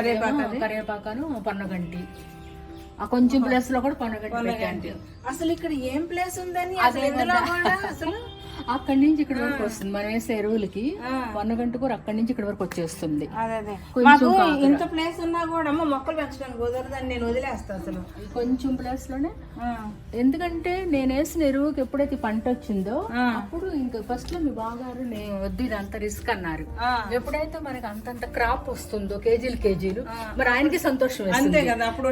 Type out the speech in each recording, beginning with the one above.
కరివేపాకు కరివేపాకను పొన్నగంటి ఆ కొంచెం ప్లేస్లో కూడా పొన్నగంటి అసలు ఇక్కడ ఏం ప్లేస్ ఉందని అసలు అక్కడి నుంచి ఇక్కడ వరకు వస్తుంది. మనం వేసే ఎరువులకి పొన్నగంటి కూడా అక్కడి నుంచి ఇక్కడ వరకు వచ్చేస్తుంది. మాకు. ఇంత ప్లేస్ ఉన్నా కూడా అమ్మ మొక్కలు పెంచడానికి కుదరదని నేను వదిలేస్తా అసలు. కొంచెం ప్లేస్లోనే? ఎందుకంటే నేను వేసిన ఎరువుకి ఎప్పుడైతే పంట వచ్చిందో. అప్పుడు ఇంకా ఫస్ట్లో మీ బాగారు నేను వద్దు ఇదంతా రిస్క్ అన్నారు. ఎప్పుడైతే మనకి అంతంత క్రాప్ వస్తుందో కేజీలు కేజీలు మరి ఆయనకి సంతోషం అంతే కదా అప్పుడు.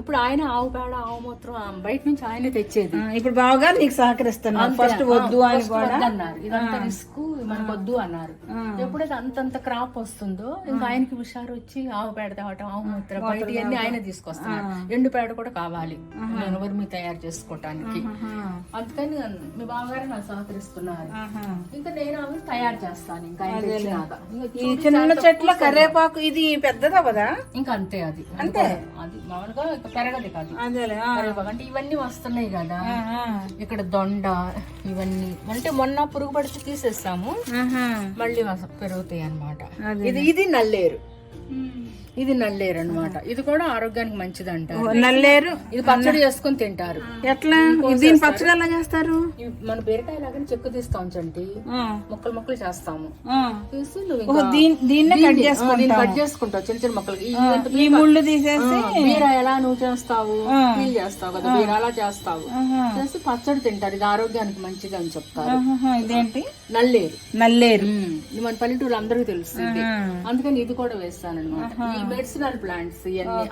ఇప్పుడు ఆయన ఆవు పేడ ఆవు మూత్రం బయట నుంచి ఆయనే తెచ్చేది. ఇప్పుడు బావగారు నీకు సహకరిస్తున్నా ఫస్ట్ వద్దు అని First కూడా ఇదంతా రిస్క్ మనకు వద్దు అన్నారు. ఎప్పుడైతే అంతంత క్రాప్ వస్తుందో ఇంకా ఆయనకి హుషారు వచ్చి ఆవు పేడ తేవటం ఆవు మూత్రం బయట అన్ని ఆయన తీసుకొస్తున్నారు. ఎండు పేడ కూడా కావాలి. నేను వర్మి తయారు చేసుకోవటానికి అందుకని మీ బావగారు నాకు సహకరిస్తున్నారు. ఇంకా నేను అవి తయారు చేస్తాను ఇంకా చిన్న చెట్ల కరివేపాకు ఇది పెద్దదా కదా? ఇంకా అంతే అది. అంతే? అది మామూలుగా పెరగదు కాదు అంటే ఇవన్నీ వస్తున్నాయి కదా. ఇక్కడ దొండ ఇవన్నీ. అంటే మొన్న పురుగు పడితే తీసేస్తాము. మళ్ళీ వస- పెరుగుతాయి అన్నమాట. ఇది ఇది నల్లేరు. ఇది నల్లేరు అన్నమాట. ఇది కూడా ఆరోగ్యానికి మంచిది అంటారు నల్లేరు? ఇది పచ్చడి చేసుకొని తింటారు. ఎట్లా? దీని పచ్చడి ఎలా చేస్తారు? మన బీరకాయ లాగానే చెక్కు తీస్తాం చంటి ఆ, ముక్కలు ముక్కలు చేస్తాము. నువ్వు దీన్- దీన్నే కట్ దీన్ని- చేసుకుంటాం. ఆ, దీన్ని కట్ చేసుకుంటావు. చిన్న చిన్న ముక్కలు. ఈ ముళ్ళు తీసేసి బీర ఎలా నువ్వు చేస్తావు? పీల్ చేస్తావు కదా బీర అలా చేస్తావు. చేసి పచ్చడి తింటారు. ఇది ఆరోగ్యానికి మంచిది అని చెప్తారు. ఇదేంటి? నల్లేరు. నల్లేరు. ఇది మన పల్లెటూరు అందరికీ తెలుస్తుంది. అందుకని ఇది కూడా వేస్తాను అనమాట మెడిసినల్ ప్లాంట్స్ ఇవన్నీ.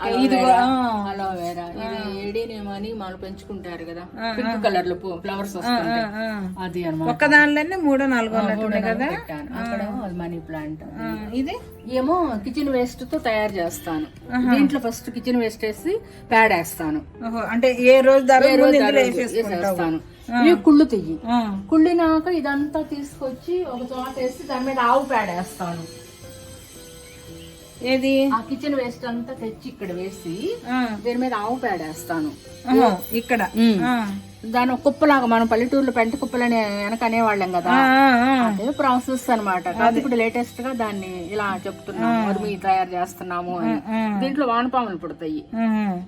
అలోవెరా ఇది ఏడీనేమో అని మనం పెంచుకుంటారు కదా. పింక్ కలర్లో ఫ్లవర్స్ వస్తుంటాయి. అది అనమాట ఒక్క దానిలోనే మూడో నాలుగో కదా? అక్కడ మనీ ప్లాంట్. ఇది? ఏమో కిచెన్ వేస్ట్తో తయారు చేస్తాను. దీంట్లో ఫస్ట్ కిచెన్ వేస్ట్ వేసి ప్యాడ్ వేస్తాను. అంటే ఏ రోజు వేసేస్తాను. ఇవి కుళ్ళు తెయ్యి. కుళ్ళినాక ఇదంతా తీసుకొచ్చి ఒక చోట వేసి దాని మీద ఆవు పేడ వేస్తాను. ఏది? ఆ కిచెన్ వేస్ట్ అంతా తెచ్చి ఇక్కడ వేసి దీని మీద ఆవు పేడ వేస్తాను. ఇక్కడ? దాని ఒక కుప్పలాగా మనం పల్లెటూరులో పెంట కుప్పలని వెనక అనేవాళ్ళం కదా. అదే ప్రాసెస్ అన్నమాట. కాదు ఇప్పుడు లేటెస్ట్గా దాన్ని ఇలా చెప్తున్నాము. వరిమి తయారు చేస్తున్నాము దీంట్లో వానపాములు పుడతాయి.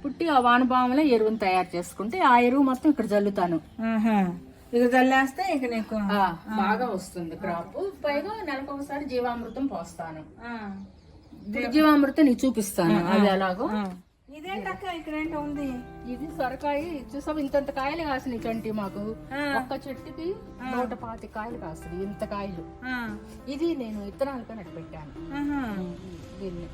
పుట్టి ఆ వానపాములే ఎరువుని తయారు చేసుకుంటే ఆ ఎరువు మొత్తం ఇక్కడ జల్లుతాను. ఇక చల్లేస్తే ఇక నీకు బాగా వస్తుంది క్రాప్ పైగా నెలకు ఒకసారి జీవామృతం పోస్తాను. జీవామృతం నీకు చూపిస్తాను. అది ఎలాగో. ఇదేంటక్క ఇక్కడ ఏంటో ఉంది? ఇది సొరకాయ చూసావు? ఇంతంత కాయలు కాసినాయి చంటి మాకు. ఒక్క చెట్టుకి నూట పాతి కాయలు కాస్తుంది ఇంత కాయలు. ఇది నేను విత్తనాలతో నట్టు పెట్టాను. దీన్ని.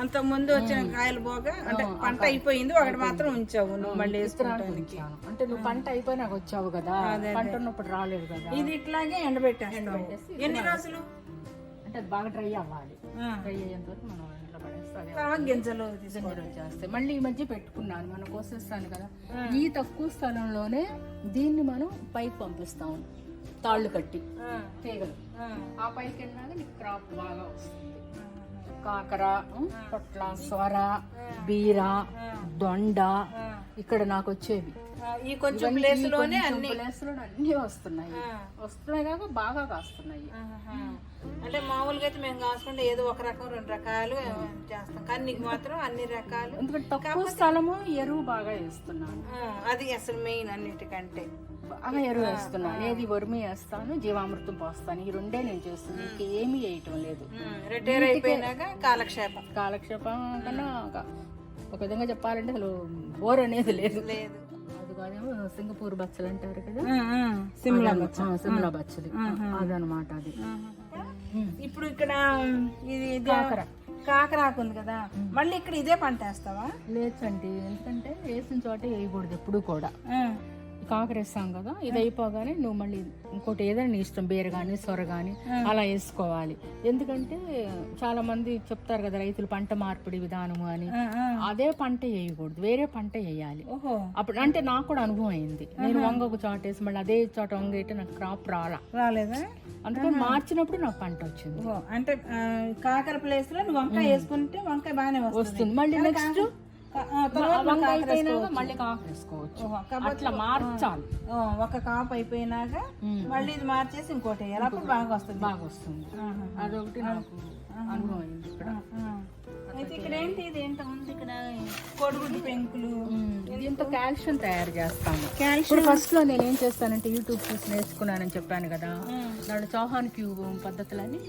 అంత ముందు వచ్చిన కాయలు పోగా అంటే పంట అయిపోయింది ఒకటి మాత్రం ఉంచావు నువ్వు మళ్ళీ. అంటే నువ్వు పంట అయిపోయినాక వచ్చావు కదా పంట ఉన్నప్పుడు రాలేదు కదా. ఇది ఇట్లాగే ఎండబెట్టేస్తావు. ఎన్ని రోజులు? అంటే అది బాగా డ్రై అవ్వాలి. డ్రై అయ్యేంత వరకు మనం ఇంట్లో పడేస్తే తర్వాత గింజలు గింజలు వచ్చేస్తాయి మళ్ళీ ఈ మధ్య పెట్టుకున్నాను. మనం కోసేస్తాను కదా. ఈ తక్కువ స్థలంలోనే దీన్ని మనం పైకి పంపిస్తాము తాళ్ళు కట్టి. తీగలు. ఆ, పైకి వెళ్ళినాక నీకు క్రాప్ బాగా వస్తుంది. కాకర పొట్ల సొర బీర దొండ ఇక్కడ నాకు వచ్చేవి. ఈ కొంచెం ప్లేస్లోనే అన్ని. ప్లేస్లో అన్ని వస్తున్నాయి. వస్తున్నాయి కాక బాగా కాస్తున్నాయి. అంటే మామూలుగా అయితే మేము కాసుకుంటే ఏదో ఒక రకం రెండు రకాలు చేస్తాం. కానీ నీకు మాత్రం అన్ని రకాలు. ఎందుకంటే తక్కువ స్థలము ఎరువు బాగా వేస్తున్నాను. అది అసలు మెయిన్ అన్నిటికంటే. బాగా ఎరువు వేస్తున్నాను. ఏది వరిమి వేస్తాను జీవామృతం పోస్తాను. ఈ రెండే నేను చేస్తున్నాను. ఇంకేమీ వేయటం లేదు. రిటైర్ అయిపోయినాక కాలక్షేపం. కాలక్షేపం కన్నా ఒక- ఒక విధంగా చెప్పాలంటే అసలు బోర్ అనేది లేదు. లేదు. అది కాదేమో సింగపూర్ బచ్చలు అంటారు కదా? సిమ్లా ఆ, సిమ్లా బచ్చలి. అదనమాట అది. ఇప్పుడు ఇక్కడ ఇది ఇది కాకరాకు ఉంది కదా? మళ్ళీ ఇక్కడ ఇదే పంట వేస్తావా లేచండి ఎందుకంటే వేసిన చోట వేయకూడదు ఎప్పుడు కూడా. ఆ, కాకర వేస్తాం కదా ఇది అయిపోగానే నువ్వు మళ్ళీ ఇంకోటి ఏదైనా నీ ఇష్టం బీర కానీ సొర కానీ అలా వేసుకోవాలి. ఎందుకంటే చాలా మంది చెప్తారు కదా రైతులు పంట మార్పిడి విధానము అని. అదే పంట వేయకూడదు వేరే పంట వేయాలి. ఓహో. అప్పుడు అంటే నాకు కూడా అనుభవం అయింది. నేను వంగ ఒక చోట వేసి మళ్ళీ అదే చోట వంగ వేయటం నాకు క్రాప్ రాలా. రాలేదా? అందుకని మార్చినప్పుడు నాకు పంట వచ్చింది. అంటే కాకర ప్లేస్లో నువ్వు వంకాయ వేసుకుంటే వంకాయ బాగానే వస్తుంది. వస్తుంది. మళ్ళీ నెక్స్ట్ అయిపోయినాక మళ్ళీ వేసుకోవచ్చు అట్లా మార్చాలి. ఒక కాపు అయిపోయినాక మళ్ళీ ఇది మార్చేసి ఇంకోటి వేయాలి. అప్పుడు బాగా వస్తుంది. బాగా వస్తుంది. అదొకటి నాకు అనుభవం అయింది ఇక్కడ. అయితే ఇక్కడ ఏంటి ఇది? ఏంటో ఉంది? ఇక్కడ కోడిగుడ్డు పెంకులు. దీంతో కాల్షియం తయారు కాల్షియం. ఇప్పుడు ఫస్ట్లో నేను ఏం చేస్తానంటే యూట్యూబ్ చూసి నేర్చుకున్నానని చెప్పాను కదా. దాంట్లో చౌహాన్ క్యూబ్ పద్ధతులని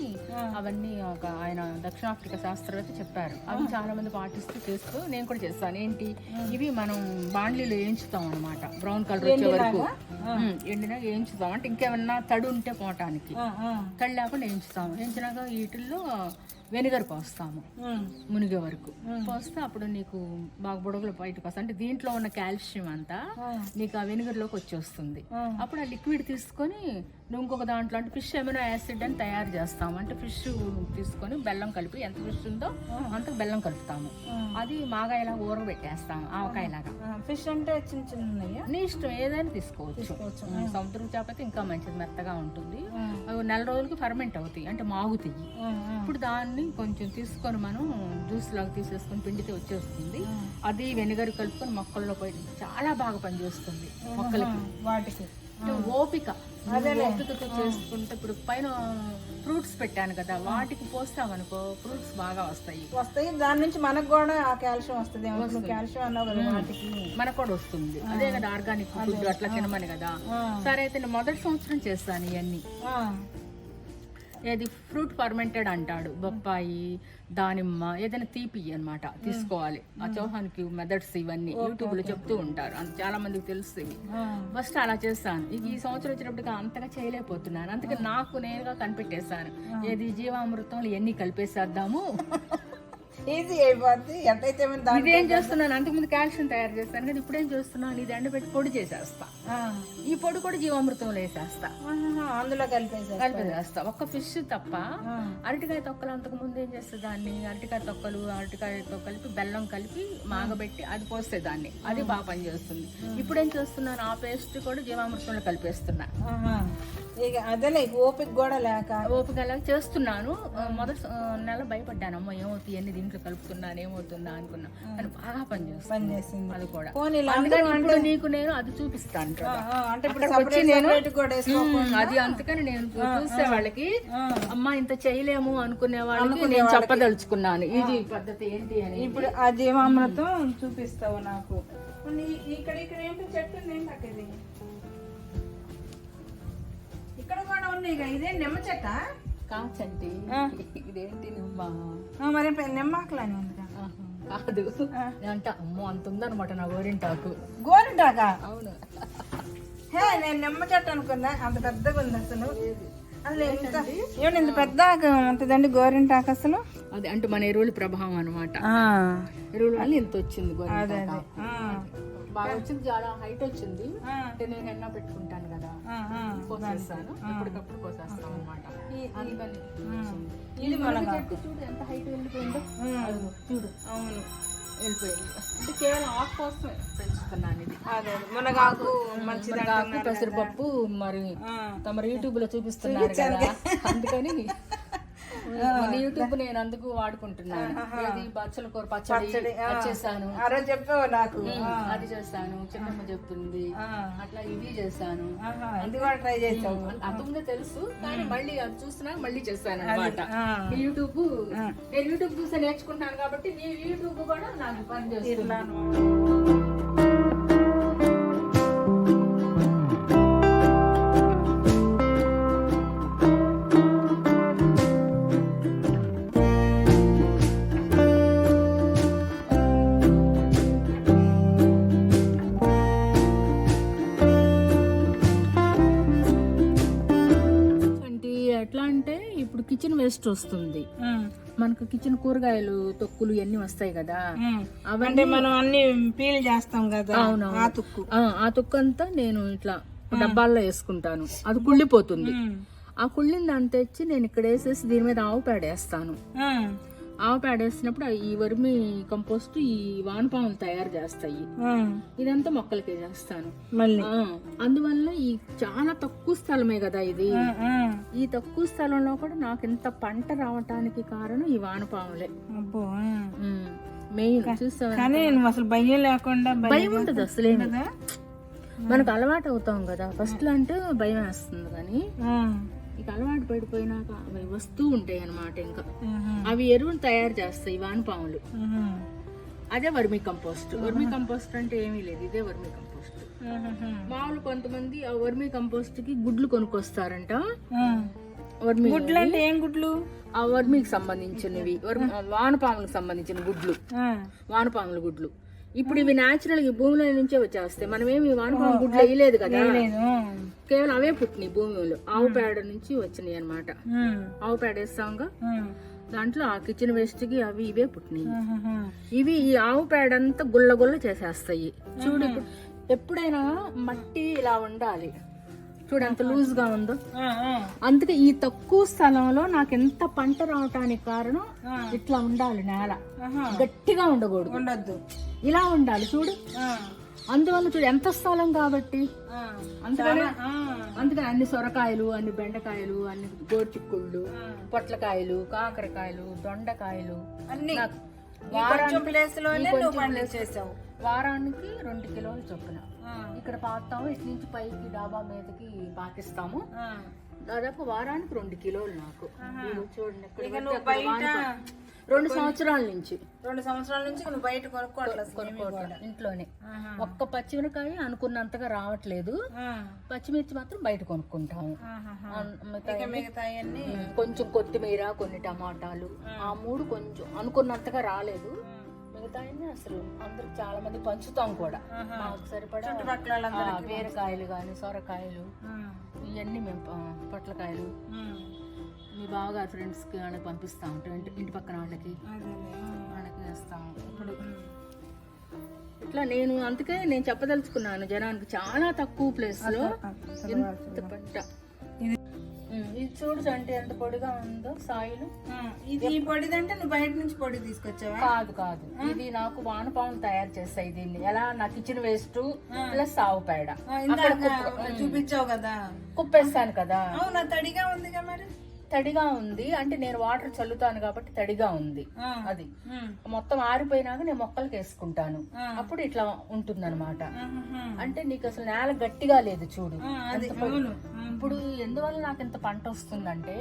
అవన్నీ ఒక ఆయన దక్షిణాఫ్రికా శాస్త్రవేత్త చెప్పారు. అవి చాలా మంది పాటిస్తూ చేస్తూ నేను కూడా చేస్తాను. ఏంటి? ఇవి మనం బాండ్లీలో వేయించుతాం అనమాట బ్రౌన్ కలర్ వచ్చే వరకు. ఎండినా వేయించుతాం. అంటే ఇంకేమన్నా తడి ఉంటే పోవటానికి తడి లేకుండా వేయించుతాం. వేయించినాక వీటిల్లో వెనిగర్ పోస్తాము. మునిగే వరకు. పోస్తే అప్పుడు నీకు బాగా బుడగలు బయటకు వస్తాయి. అంటే దీంట్లో ఉన్న కాల్షియం అంతా నీకు ఆ వెనిగర్లోకి వచ్చేస్తుంది. అప్పుడు ఆ లిక్విడ్ తీసుకొని నువ్వు ఇంకొక దాంట్లో అంటే ఫిష్ ఎమినో యాసిడ్ అని తయారు చేస్తాము. అంటే ఫిష్ తీసుకొని బెల్లం కలిపి ఎంత ఫిష్ ఉందో అంత బెల్లం కలుపుతాము. అది మాగాయలాగా ఊరబెట్టేస్తాము ఆవకాయలాగా. ఫిష్ అంటే చిన్న చిన్న నీ ఇష్టం ఏదైనా తీసుకోవచ్చు. సముద్రం చేప అయితే ఇంకా మంచిది మెత్తగా ఉంటుంది. అవి నెల రోజులకి ఫర్మెంట్ అవుతాయి. అంటే మాగుతాయి ఇప్పుడు దాన్ని కొంచెం తీసుకొని మనం జ్యూస్ లాగా తీసేసుకొని పిండితే వచ్చేస్తుంది. అది వెనిగర్ కలుపుకొని మొక్కల్లో పోయి చాలా బాగా పనిచేస్తుంది మొక్కలకి. వాటికి. అంటే ఓపిక. ఓపికతో చేసుకుంటే ఇప్పుడు పైన ఫ్రూట్స్ పెట్టాను కదా వాటికి పోస్తామనుకో ఫ్రూట్స్ బాగా వస్తాయి. వస్తాయి. దాని నుంచి మనకు కూడా ఆ కాల్షియం వస్తుంది. కాల్షియం అన్నావు కదా వాటికి. మనకు కూడా వస్తుంది. అదే కదా ఆర్గానిక్ ఫుడ్ అట్లా తినమని కదా. సరే అయితే నేను మొదటి సంవత్సరం చేస్తాను ఇవన్నీ. ఏది ఫ్రూట్ ఫర్మెంటెడ్ అంటాడు బొప్పాయి దానిమ్మ ఏదైనా తీపి అన్నమాట తీసుకోవాలి. ఆ చౌహాన్కి మెథడ్స్ ఇవన్నీ యూట్యూబ్లో చెప్తూ ఉంటారు అంత చాలా మందికి తెలుసు ఇవి. ఫస్ట్ అలా చేస్తాను. ఇక ఈ సంవత్సరం వచ్చినప్పటికి అంతగా చేయలేకపోతున్నాను. అందుకే నాకు నేనుగా కనిపెట్టేశాను. ఏది జీవామృతం ఎన్ని కలిపేసేద్దాము? ఈజీ అయిపోద్ది. దాని ఇదేం చేస్తున్నాను? అంతకుముందు కాల్షియం తయారు చేస్తాను కానీ ఇప్పుడేం చేస్తున్నాను? ఇది ఎండబెట్టి పొడి చేసేస్తా. ఈ పొడి కూడా జీవామృతంలో వేసేస్తా. అందులో కలిపేసారు కలిపేసేస్తా ఒక్క ఫిష్ తప్ప అరటికాయ తొక్కలు అంతకు ముందు ఏం చేస్తే దాన్ని అరటికాయ తొక్కలు అరటికాయతో కలిపి బెల్లం కలిపి మాగబెట్టి అది పోస్తే దాన్ని అది బాగా పనిచేస్తుంది. ఇప్పుడు ఏం చేస్తున్నాను? ఆ పేస్ట్ కూడా జీవామృతంలో కలిపేస్తున్నా. ఇక అదేలే ఓపిక కూడా లేక. ఓపిక అలా చేస్తున్నాను. మొదటి నెల భయపడ్డాను అమ్మ ఏమవుతుంది ఎన్ని దీంట్లో కలుపుతున్నాను ఏమవుతుందా అనుకున్నా. కానీ బాగా పనిచేస్తుంది. అది కూడా. అందుకని నీకు నేను అది చూపిస్తాను అంటే వచ్చి నేను అది అందుకని నేను చూసే వాళ్ళకి అమ్మ ఇంత చేయలేము అనుకునే వాళ్ళకి నేను చెప్పదలుచుకున్నాను. ఇది పద్ధతి ఏంటి అని ఇప్పుడు ఆ జీవామృతం చూపిస్తావు నాకు. ఇక్కడ ఇక్కడ ఏంటి? చెట్టు అక్క ఇది? ఇక్కడ కూడా ఉన్నాయి ఇదే నిమ్మ చెట్ట? కాచండి. ఇదేంటి నిమ్మ? మరి నిమ్మాకులని కదా. అంటే అమ్మో అంత ఉందన్నమాట నా గోరింటాకు. గోరింటాకా? అవును. హే నేను నిమ్మ చెట్టు అనుకున్నా. అంత పెద్దగా ఉంది అసలు. ఏమండి ఇంత పెద్ద ఉంటుందండి గోరింటాకు అసలు? అది అంటే మన ఎరువుల ప్రభావం అనమాట ఎరువుల వల్ల ఇంత వచ్చింది గోరింటాకు. బాగా వచ్చింది చాలా హైట్ వచ్చింది. అంటే నేను ఎన్న పెట్టుకుంటాను కదా. కోసేస్తాను. ఎప్పటికప్పుడు కోసేస్తాం అనమాట అందుకని. ఇది చెట్టు చూడు ఎంత హైట్ వెళ్ళిపోయిందో చూడు. అవును. వెళ్ళిపోయింది. అంటే కేవలం ఆకు కోసమే పెంచుతున్నాను ఇది అదే. మునగాకు మంచిది ఆకు పెసరపప్పు మరి. తమరు యూట్యూబ్లో చూపిస్తున్నారు కదా. అందుకని యూట్యూబ్ నేను అందుకు వాడుకుంటున్నాను. ఏది? బచ్చల కూర పచ్చడి అది చేశాను. ఆ రోజు చెప్పావు నాకు అది చేస్తాను చిన్నమ్మ చెప్తుంది. అట్లా ఇవి ఇది కూడా ట్రై చేసావు. అంతకుముందే తెలుసు కానీ మళ్ళీ అది చూస్తున్నా మళ్ళీ చేస్తాను అనమాట. యూట్యూబ్ నేను యూట్యూబ్ చూసి నేర్చుకుంటాను కాబట్టి నీ యూట్యూబ్ కూడా నాకు పని చేస్తుంది. వేస్ట్ వస్తుంది. మనకు కిచెన్ కూరగాయలు తొక్కులు ఇవన్నీ వస్తాయి కదా. అవన్నీ మనం అన్ని పీల్ చేస్తాం కదా అవునవును. ఆ తుక్కు. ఆ, తొక్కు అంతా నేను ఇట్లా డబ్బాల్లో వేసుకుంటాను. అది కుళ్ళిపోతుంది. ఆ. కుళ్ళిన దాన్ని తెచ్చి నేను ఇక్కడ వేసేసి దీని మీద ఆవు పేడ వేస్తాను. ఆవు పేడ వేసినప్పుడు ఈ వర్మి కంపోస్ట్ ఈ వానపాములు తయారు చేస్తాయి. ఇదంతా మొక్కలకి చేస్తాను. అందువల్ల ఈ చాలా తక్కువ స్థలమే కదా ఇది. ఈ తక్కువ స్థలంలో కూడా నాకు ఇంత పంట రావటానికి కారణం ఈ వానపాములే. మెయిన్ నువ్వు అసలు భయం లేకుండా భయం ఉంటుంది అసలేమి కదా? మనకు అలవాటు అవుతాం కదా. ఫస్ట్ అంటే భయం వేస్తుంది కానీ ఇక అలవాటు పడిపోయినాక అవి వస్తూ ఉంటాయి అన్నమాట ఇంకా. అవి ఎరువులు తయారు చేస్తాయి వానపాములు. అదే వర్మి కంపోస్ట్. వర్మి కంపోస్ట్ అంటే ఏమీ లేదు. ఇదే వర్మి కంపోస్ట్. మ్మ్. మామూలు కొంతమంది ఆ వర్మి కంపోస్ట్కి గుడ్లు కొనుక్కొస్తారంట. వర్మి గుడ్లు అంటే ఏం గుడ్లు? ఆ వర్మికి సంబంధించినవి. వర్మి వానపాములకు సంబంధించిన గుడ్లు. వానపాముల గుడ్లు. ఇప్పుడు ఇవి న్యాచురల్గా ఈ భూమిలో నుంచే వచ్చేస్తాయి. మనం ఏమి వానపాము గుడ్లు వేయలేదు కదా. కేవలం అవే పుట్టినాయి భూమిలో. ఆవు పేడ నుంచి వచ్చినాయి అన్నమాట. మ్మ్. ఆవు పేడ వేస్తాంగా. దాంట్లో ఆ కిచెన్ వేస్ట్కి అవి ఇవే పుట్టినాయి. ఇవి ఈ ఆవు పేడ అంతా గుల్ల గుల్ల చేసేస్తాయి. చూడు ఎప్పుడైనా మట్టి ఇలా ఉండాలి. చూడు ఎంత లూజ్గా ఉందో. అందుకే ఈ తక్కువ స్థలంలో నాకు ఎంత పంట రావటానికి కారణం. ఇట్లా ఉండాలి నేల. గట్టిగా ఉండకూడదు ఉండొద్దు ఇలా ఉండాలి చూడు. అందువల్ల చూడు ఎంత స్థలం కాబట్టి. అందుకని. అందుకని అన్ని సొరకాయలు అన్ని బెండకాయలు అన్ని గోర్చిక్కుళ్ళు. పొట్లకాయలు కాకరకాయలు దొండకాయలు అన్ని ప్లేస్లోనే పండించేసావు వారానికి రెండు కిలోలు చొప్పున. ఇక్కడ పాతాము ఇటు నుంచి పైకి డాబా మీదకి పాకిస్తాము. దాదాపు వారానికి రెండు కిలోలు నాకు. చూడండి రెండు సంవత్సరాల నుంచి. రెండు సంవత్సరాల నుంచి నువ్వు బయట కొనుక్కోవట్లేదు కొనుక్కోవటం ఇంట్లోనే. ఒక్క పచ్చిమిరకాయ అనుకున్నంతగా రావట్లేదు. పచ్చిమిర్చి మాత్రం బయట కొనుక్కుంటాము. కొంచెం కొత్తిమీర కొన్ని టమాటాలు. ఆ మూడు కొంచెం అనుకున్నంతగా రాలేదు. మిగతా అసలు అందరు చాలా మంది పంచుతాం కూడా. మాకు సరిపడా బీరకాయలు కానీ సొరకాయలు. ఇవన్నీ మేము పొట్లకాయలు. మీ బావగారు ఫ్రెండ్స్కి వాళ్ళకి పంపిస్తా. ఉంటాం ఇంటి ఇంటి పక్కన వాళ్ళకి. వాళ్ళకి వేస్తాం ఇప్పుడు ఇట్లా నేను అందుకే నేను చెప్పదలుచుకున్నాను జనానికి చాలా తక్కువ ప్లేస్లో ఎంత పంట. ఇది చూడు అంటే ఎంత పొడిగా ఉందో సాయిలు. ఇది ఈ పొడిదంటే నువ్వు బయట నుంచి పొడి తీసుకొచ్చావా? కాదు కాదు. ఇది నాకు వానపాము తయారు చేస్తాయి దీన్ని. ఎలా? నా కిచెన్ వేస్ట్ ప్లస్ ఆవు పేడ. చూపించావు కదా. కుప్పేస్తాను కదా. అవునా తడిగా ఉందిగా మరి? తడిగా ఉంది అంటే నేను వాటర్ చల్లుతాను కాబట్టి తడిగా ఉంది. అది. మొత్తం ఆరిపోయినాక నేను మొక్కలకి వేసుకుంటాను. అప్పుడు ఇట్లా ఉంటుందన్నమాట ఆహాహా. అంటే నీకు అసలు నేల గట్టిగా లేదు చూడు. ఇప్పుడు ఎందువల్ల నాకు ఇంత పంట వస్తుందంటే.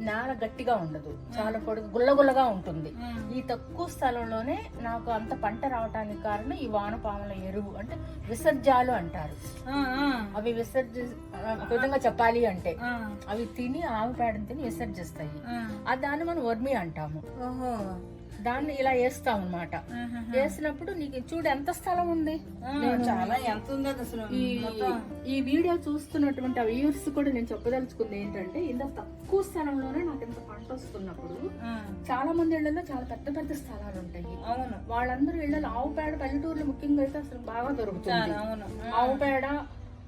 నేల గట్టిగా ఉండదు. చాలా పొడి గుల్లగుల్లగా ఉంటుంది. ఈ తక్కువ స్థలంలోనే నాకు అంత పంట రావడానికి కారణం ఈ వానపాముల ఎరువు అంటే విసర్జాలు అంటారు. అవి విసర్జ విధంగా చెప్పాలి అంటే. అవి తిని ఆవు పేడని తిని విసర్జిస్తాయి. దాన్ని మనం వర్మి అంటాము. దాన్ని ఇలా వేస్తాం అనమాట. వేసినప్పుడు నీకు చూడు ఎంత స్థలం ఉంది. చాలా ఎంత ఉందో అసలు ఈ వీడియో చూస్తున్నటువంటి ఆ వ్యూవర్స్ కూడా నేను చెప్పదలుచుకుంది ఏంటంటే ఇంత తక్కువ స్థలంలోనే నాకు ఇంత పంట వస్తున్నప్పుడు చాలా మంది ఇళ్ళలో చాలా పెద్ద పెద్ద స్థలాలు ఉంటాయి. అవును. వాళ్ళందరూ ఇళ్ళలో ఆవు పేడ పల్లెటూరులో ముఖ్యంగా అయితే అసలు బాగా దొరుకుతుంది. అవును. ఆవు పేడ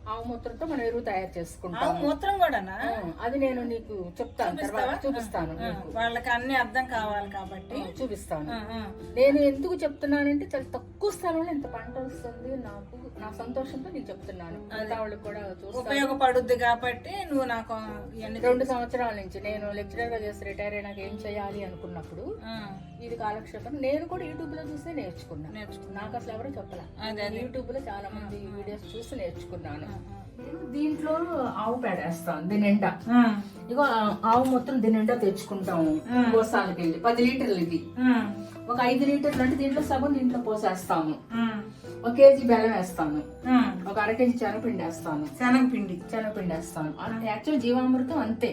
ఆవు మూత్రంతో మనం ఎరువు తయారు చేసుకుంటాం మూత్రం కూడానా? ఆ, అది నేను నీకు చెప్తాను తర్వాత చూపిస్తాను వాళ్ళకి అన్ని అర్థం కావాలి కాబట్టి. చూపిస్తాను. నేను ఎందుకు చెప్తున్నానంటే చాలా తక్కువ స్థలంలో ఎంత పంట వస్తుంది నాకు నా సంతోషంతో నేను చెప్తున్నాను. వాళ్ళకి కూడా ఉపయోగపడుద్ది కాబట్టి నువ్వు నాకు రెండు సంవత్సరాల నుంచి నేను లెక్చరర్గా చేసి రిటైర్ అయినాక ఏం చేయాలి అనుకున్నప్పుడు ఇది కాలక్షేపం. నేను కూడా యూట్యూబ్లో చూసి నేర్చుకున్నా. నేర్చుకున్నా. నాకు అసలు ఎవరో చెప్పలే. యూట్యూబ్లో చాలా మంది వీడియోస్ చూసి నేర్చుకున్నాను. నేను దీంట్లో ఆవు పేడ వేస్తాను దీని నిండా ఇగో ఆవు మొత్తం దీని నిండా తెచ్చుకుంటాము గోసాలకి వెళ్ళి పది లీటర్లు ఇది ఒక ఐదు లీటర్లు అంటే దీంట్లో సగం దీంట్లో పోసేస్తాము. ఒక కేజీ బెల్లం వేస్తాను. ఒక అర కేజీ శనగపిండి వేస్తాను శనగపిండి శనగపిండి వేస్తాను అంటే యాక్చువల్ జీవామృతం అంతే.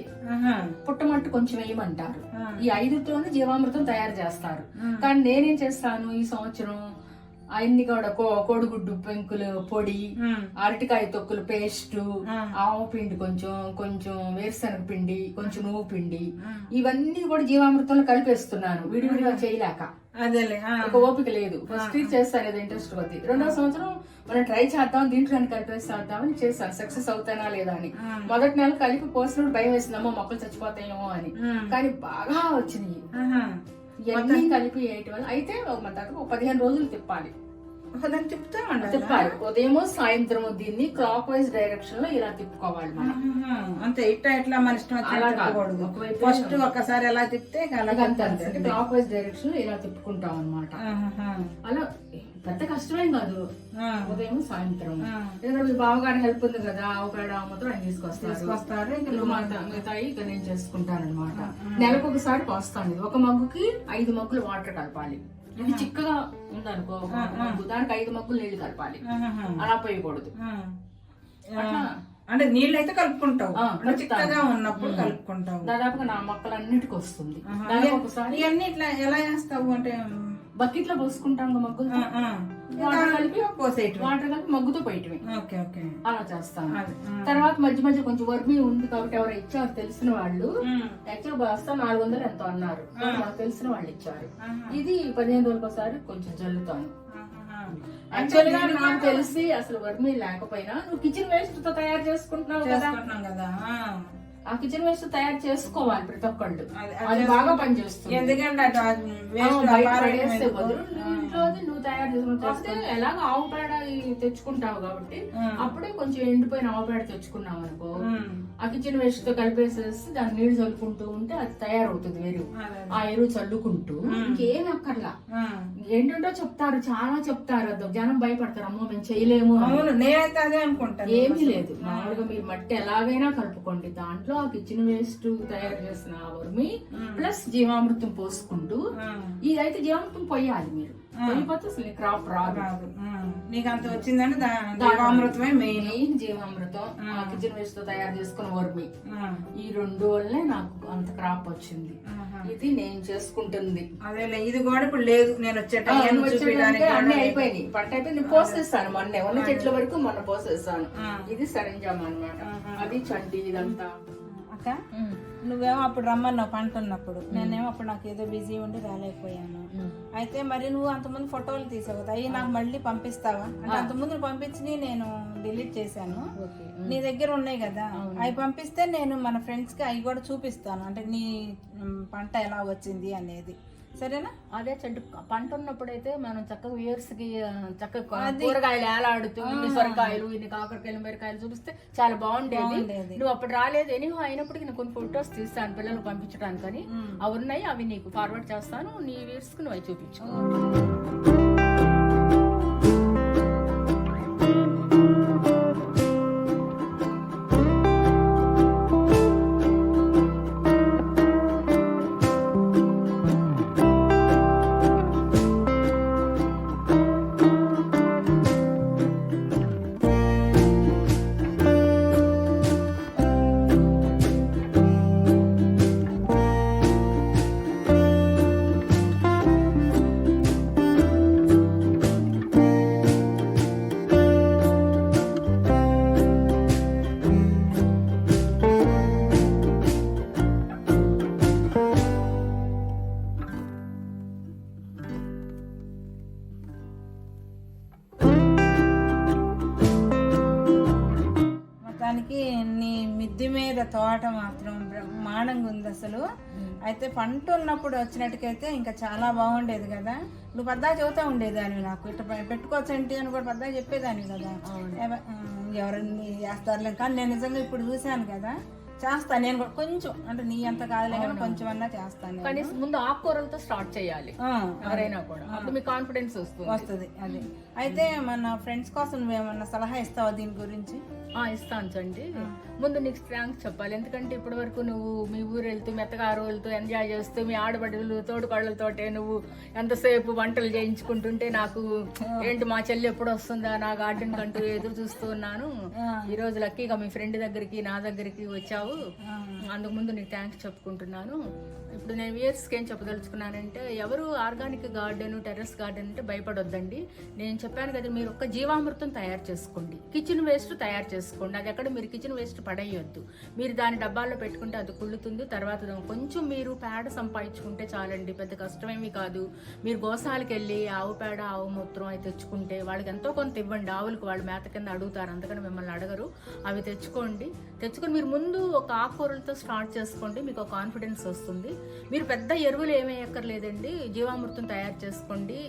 పుట్టమట్టు కొంచెం వేయమంటారు. ఈ ఐదుతోనే జీవామృతం తయారు చేస్తారు. కానీ నేనేం చేస్తాను ఈ సంవత్సరం అన్ని కూడా. కోడిగుడ్డు పెంకులు పొడి అరటికాయ తొక్కులు పేస్ట్. ఆవు పిండి కొంచెం కొంచెం వేరుశనగ పిండి కొంచెం నువ్వు పిండి. ఇవన్నీ కూడా జీవామృతంలో కలిపేస్తున్నాను. విడివిడిగా చేయలేక. ఒక ఓపిక లేదు. ఫస్ట్ ఇది చేస్తాను ఏదో ఇంట్రెస్ట్ కొద్ది. రెండో సంవత్సరం మనం ట్రై చేద్దాం దీంట్లో కలిపేసి చేద్దామని చేస్తాను సక్సెస్ అవుతానా లేదా అని. మొదటి నెల కలిపి పోసినప్పుడు భయం వేసిందమ్మో మొక్కలు చచ్చిపోతాయేమో అని. కానీ బాగా వచ్చినాయి. ఇవన్నీ కలిపి వేయటం అయితే మన ఒక పదిహేను రోజులు తిప్పాలి. దాన్ని తిప్పుతా ఉండాలి తిప్పాలి. ఉదయము సాయంత్రం దీన్ని క్లాక్ వైజ్ డైరెక్షన్లో ఇలా తిప్పుకోవాలి మనం. అంతే ఇట్లా ఇట్లా మన ఇష్టం. తిప్పకూడదు. ఫస్ట్ ఒక్కసారి ఎలా తిప్పితే క్లాక్ వైజ్ డైరెక్షన్లో ఇలా తిప్పుకుంటాం అనమాట. అలా పెద్ద కష్టమేం కాదు. ఉదయం సాయంత్రం. ఎందుకంటే బావగారి హెల్ప్ ఉంది కదా పేడ మొత్తం ఆయన తీసుకొస్తారు. మిగతాయి ఇక నేను చేసుకుంటాను అనమాట నెలకు ఒకసారి పోస్తాను. ఇది. ఒక మగ్గుకి ఐదు మగ్గులు వాటర్ కలపాలి. ఇది చిక్కగా ఉందనుకో ఒక దానికి ఐదు మగ్గులు నీళ్ళు కలపాలి. అలా పోయకూడదు. అంటే నీళ్ళు అయితే కలుపుకుంటావు చిక్కగా ఉన్నప్పుడు కలుపుకుంటావు. దాదాపుగా నా మొక్కలన్నిటికి వస్తుంది ఒకసారి ఇవన్నీ ఇట్లా ఎలా చేస్తావు అంటే బకెట్లో పోసుకుంటాం ఆ. వాటర్ కలిపి పోసేయటం వాటర్ కలిపి మగ్గుతో పోయటమే ఓకే ఓకే. అలా ఆ. తర్వాత మధ్య మధ్య కొంచెం వర్మీ ఉంది కాబట్టి ఎవరు ఇచ్చారు తెలిసిన వాళ్ళు. యాక్చువల్ బస్తా నాలుగు వందలు ఎంతో అన్నారు. నాకు తెలిసిన వాళ్ళు ఇచ్చారు. ఇది పదిహేను రోజులకు ఒకసారి కొంచెం జల్లుతాను. యాక్చువల్గా నాకు తెలిసి అసలు వర్మీ లేకపోయినా నువ్వు కిచెన్ వేస్ట్తో తయారు చేసుకుంటున్నావు కదా. చేసుకుంటున్నాం కదా ఆ. కిచెన్ వేస్ట్ తయారు చేసుకోవాలి ప్రతి ఒక్కళ్ళు అది- బాగా పనిచేస్తుంది ఎందుకంటే? బదులు నువ్వు ఇంట్లోది నువ్వు తయారు కాకపోతే ఎలాగో ఆవు పేడ తెచ్చుకుంటావు కాబట్టి. అప్పుడే కొంచెం ఎండిపోయిన ఆవు పేడ తెచ్చుకున్నావు అనుకో. ఆ కిచెన్ వేస్ట్తో కలిపేసేసి దాన్ని నీళ్ళు చల్లుకుంటూ ఉంటే అది తయారవుతుంది ఎరువు అదే. ఆ ఎరువు చల్లుకుంటూ ఇంకేం అక్కర్లా. ఏంటంటో చెప్తారు చాలా చెప్తారు అది జనం భయపడతారు అమ్మో మేము చేయలేము నేనైతే అదే అనుకుంటాను ఏమీ లేదు మామూలుగా మీరు మట్టి ఎలాగైనా కలుపుకోండి దాంట్లో కిచెన్ వేస్ట్ తయారు చేసిన ఆ ఉరిమి ప్లస్ జీవామృతం పోసుకుంటూ. ఇదైతే జీవామృతం పోయాలి మీరు. పోయిపోతే అసలు క్రాప్ రాదు. నీకు అంత వచ్చిందంటే దా- జీవామృతమే మెయిన్ జీవామృతం. కిచెన్ వేస్ట్తో తయారు చేసుకున్న వర్మి. ఈ రెండు వల్లే నాకు అంత క్రాప్ వచ్చింది. ఇది నేను చేసుకుంటుంది. అదేలే ఇది కూడా ఇప్పుడు లేదు. నేను వచ్చే అన్ని అయిపోయినాయి. పంట అయిపోయి నేను పోసేస్తాను మొన్నే. ఉన్న చెట్ల వరకు మొన్న పోసేస్తాను. ఇది సరంజామా అన్నమాట అది చండి ఇదంతా అక్క. నువ్వేమో అప్పుడు రమ్మన్నావు పంట ఉన్నప్పుడు నేనేమో అప్పుడు నాకు ఏదో బిజీ ఉండి రాలేకపోయాను. అయితే మరి నువ్వు అంతకుముందు ఫోటోలు తీసావు అవి నాకు మళ్ళీ పంపిస్తావా? అంటే అంతకుముందు పంపించి నేను డిలీట్ చేశాను. నీ దగ్గర ఉన్నాయి కదా అవి పంపిస్తే నేను మన ఫ్రెండ్స్కి అవి కూడా చూపిస్తాను. అంటే నీ పంట ఎలా వచ్చింది అనేది. సరేనా? అదే చెట్టు పంట ఉన్నప్పుడైతే మనం చక్కగా ఇయర్స్కి చక్కగా కూరగాయలు ఏలాడుతూ ఇన్ని సొరకాయలు ఇన్ని కాకరకాయలు మిరకాయలు చూపిస్తే చాలా బాగుండేది. నువ్వు అప్పుడు రాలేదు. ఎనీహో అయినప్పటికీ నేను కొన్ని ఫొటోస్ తీస్తాను పిల్లలకు పంపించడానికి అని అవి ఉన్నాయి అవి నీకు ఫార్వర్డ్ చేస్తాను. నీ వ్యూస్కి నువ్వు అవి చూపించు మొత్తానికి నీ మిద్ది మీద తోట మాత్రం బ్రహ్మాండంగా ఉంది అసలు అయితే పంట ఉన్నప్పుడు వచ్చినట్టుకైతే ఇంకా చాలా బాగుండేది కదా. నువ్వు పద్దా చెబుతా ఉండేదాన్ని నాకు. ఇట్లా పెట్టుకోవచ్చు ఏంటి అని కూడా పద్దా చెప్పేదాన్ని కదా. ఎవరన్నీ చేస్తారులే కానీ నేను నిజంగా ఇప్పుడు చూశాను కదా. చేస్తాను నేను కూడా కొంచెం. అంటే నీ అంత కాదులే కానీ కొంచెం అన్నా చేస్తాను. కనీసం ముందు ఆకుకూరలతో స్టార్ట్ చేయాలి. ఎవరైనా కూడా. అప్పుడు మీ కాన్ఫిడెన్స్ వస్తుంది. వస్తుంది అది. అయితే మన ఫ్రెండ్స్ కోసం నువ్వేమన్నా సలహా ఇస్తావా దీని గురించి? ఇస్తాను చండి ముందు నీకు థ్యాంక్స్ చెప్పాలి. ఎందుకంటే ఇప్పటి వరకు నువ్వు మీ ఊరు వెళ్తూ మెత్తగారు వెళ్తూ ఎంజాయ్ చేస్తూ మీ ఆడబడులు తోడుకోళ్ళతోటే నువ్వు ఎంతసేపు వంటలు చేయించుకుంటుంటే నాకు ఏంటి మా చెల్లి ఎప్పుడు వస్తుందా? నా గార్డెన్ కంటూ ఎదురు చూస్తూ ఉన్నాను. ఈ రోజు లక్కీగా మీ ఫ్రెండ్ దగ్గరికి నా దగ్గరికి వచ్చావు. అందుకు ముందు నీకు థ్యాంక్స్ చెప్పుకుంటున్నాను. ఇప్పుడు నేను వ్యూయర్స్కి ఏం చెప్పదలుచుకున్నానంటే ఎవరు ఆర్గానిక్ గార్డెన్ టెర్రస్ గార్డెన్ అంటే భయపడొద్దండి. నేను చెప్పాను కదా మీరు ఒక్క జీవామృతం తయారు చేసుకోండి. కిచెన్ వేస్ట్ తయారు చేసుకోండి. అది ఎక్కడ మీరు కిచెన్ వేస్ట్ పడేయొద్దు. మీరు దాని డబ్బాల్లో పెట్టుకుంటే అది కుళ్ళుతుంది తర్వాత కొంచెం మీరు పేడ సంపాదించుకుంటే చాలండి. పెద్ద కష్టమేమీ కాదు. మీరు గోసాలకు వెళ్ళి ఆవు పేడ ఆవు మూత్రం అవి తెచ్చుకుంటే వాళ్ళకి ఎంతో కొంత ఇవ్వండి. ఆవులకు వాళ్ళు మేత కింద అడుగుతారు. అందుకని మిమ్మల్ని అడగరు. అవి తెచ్చుకోండి. తెచ్చుకొని మీరు ముందు ఒక ఆకుకూరలతో స్టార్ట్ చేసుకోండి. మీకు ఒక కాన్ఫిడెన్స్ వస్తుంది. మీరు పెద్ద ఎరువులు ఏమేయక్కర్లేదండి జీవామృతం తయారు చేసుకోండి.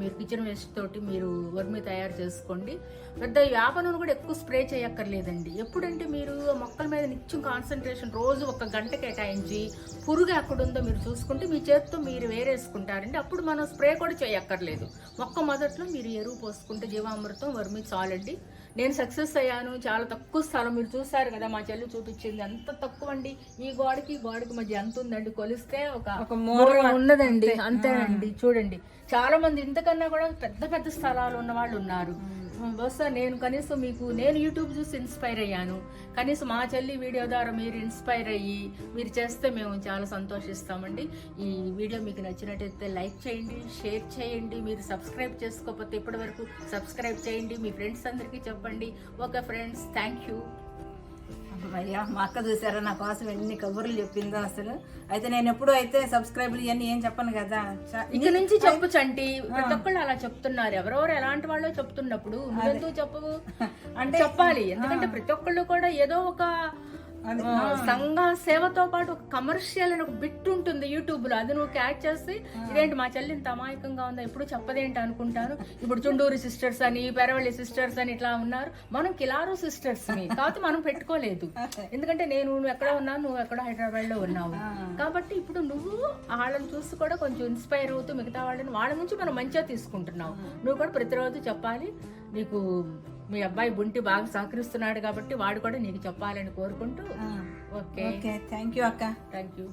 మీరు కిచెన్ వేస్ట్ తోటి మీరు వర్మి తయారు చేసుకోండి. పెద్ద వేప నూనె కూడా ఎక్కువ స్ప్రే చేయక్కర్లేదండి. ఎప్పుడంటే మీరు మొక్కల మీద నిత్యం కాన్సన్ట్రేషన్ రోజు ఒక గంట కేటాయించి పురుగు ఎక్కడుందో మీరు చూసుకుంటే మీ చేతితో మీరు వేరేసుకుంటారండి. అప్పుడు మనం స్ప్రే కూడా చేయక్కర్లేదు. మొక్క మొదట్లో మీరు ఎరువు పోసుకుంటే జీవామృతం వర్మి చాలండి. నేను సక్సెస్ అయ్యాను. చాలా తక్కువ స్థలం మీరు చూసారు కదా మా చెల్లి చూపించింది అంత తక్కువ అండి ఈ గోడకి ఈ గోడకి మధ్య ఎంత ఉందండి? కొలిస్తే ఒక మూర మూర ఉన్నదండి. అంతేనండి. చూడండి. చాలా మంది ఇంతకన్నా కూడా పెద్ద పెద్ద స్థలాలు ఉన్న వాళ్ళు ఉన్నారు బహుశా నేను కనీసం మీకు నేను యూట్యూబ్ చూసి ఇన్స్పైర్ అయ్యాను. కనీసం మా చెల్లి వీడియో ద్వారా మీరు ఇన్స్పైర్ అయ్యి మీరు చేస్తే మేము చాలా సంతోషిస్తామండి. ఈ వీడియో మీకు నచ్చినట్టయితే లైక్ చేయండి షేర్ చేయండి. మీరు సబ్స్క్రైబ్ చేసుకోకపోతే ఇప్పటి వరకు సబ్స్క్రైబ్ చేయండి. మీ ఫ్రెండ్స్ అందరికీ చెప్పండి. ఓకే ఫ్రెండ్స్ థ్యాంక్ యూ అయ్యా మా అక్క చూసారా? నా కోసం ఎన్ని కబుర్లు చెప్పిందో అసలు. అయితే నేను ఎప్పుడు అయితే సబ్స్క్రైబ్ ఇవన్నీ ఏం చెప్పను కదా? ఇక నుంచి చెప్పు చంటి. ప్రతి ఒక్కళ్ళు అలా చెప్తున్నారు. ఎవరెవరు ఎలాంటి వాళ్ళో చెప్తున్నప్పుడు. నువ్వెందుకు చెప్పవు? అంటే చెప్పాలి. ఎందుకంటే ప్రతి ఒక్కళ్ళు కూడా ఏదో ఒక సంఘ సేవతో పాటు ఒక కమర్షియల్ అని ఒక బిట్ ఉంటుంది యూట్యూబ్లో అది నువ్వు క్యాచ్ చేస్తే ఇదేంటి మా చెల్లి ఇంత అమాయకంగా ఉందా? ఎప్పుడు చెప్పదేంటి అనుకుంటాను? ఇప్పుడు చుండూరు సిస్టర్స్ అని పెరవల్లి సిస్టర్స్ అని ఇట్లా ఉన్నారు. మనం కిలారు సిస్టర్స్ కాకపోతే మనం పెట్టుకోలేదు. ఎందుకంటే నేను నువ్వు ఎక్కడ ఉన్నావు? నువ్వు ఎక్కడ హైదరాబాద్లో ఉన్నావు కాబట్టి ఇప్పుడు నువ్వు వాళ్ళని చూసి కూడా కొంచెం ఇన్స్పైర్ అవుతూ మిగతా వాళ్ళని వాళ్ళ నుంచి మనం మంచిగా తీసుకుంటున్నావు. నువ్వు కూడా ప్రతిరోజు చెప్పాలి. నీకు మీ అబ్బాయి బుంటి బాగా సహకరిస్తున్నాడు కాబట్టి వాడు కూడా నీకు చెప్పాలని కోరుకుంటూ ఓకే. ఓకే థ్యాంక్ యూ అక్క. థ్యాంక్ యూ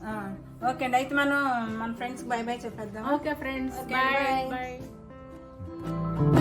ఓకే అండి అయితే మనం మన ఫ్రెండ్స్ బై బై చెప్పేద్దాం. Okay friends bye bye. Bye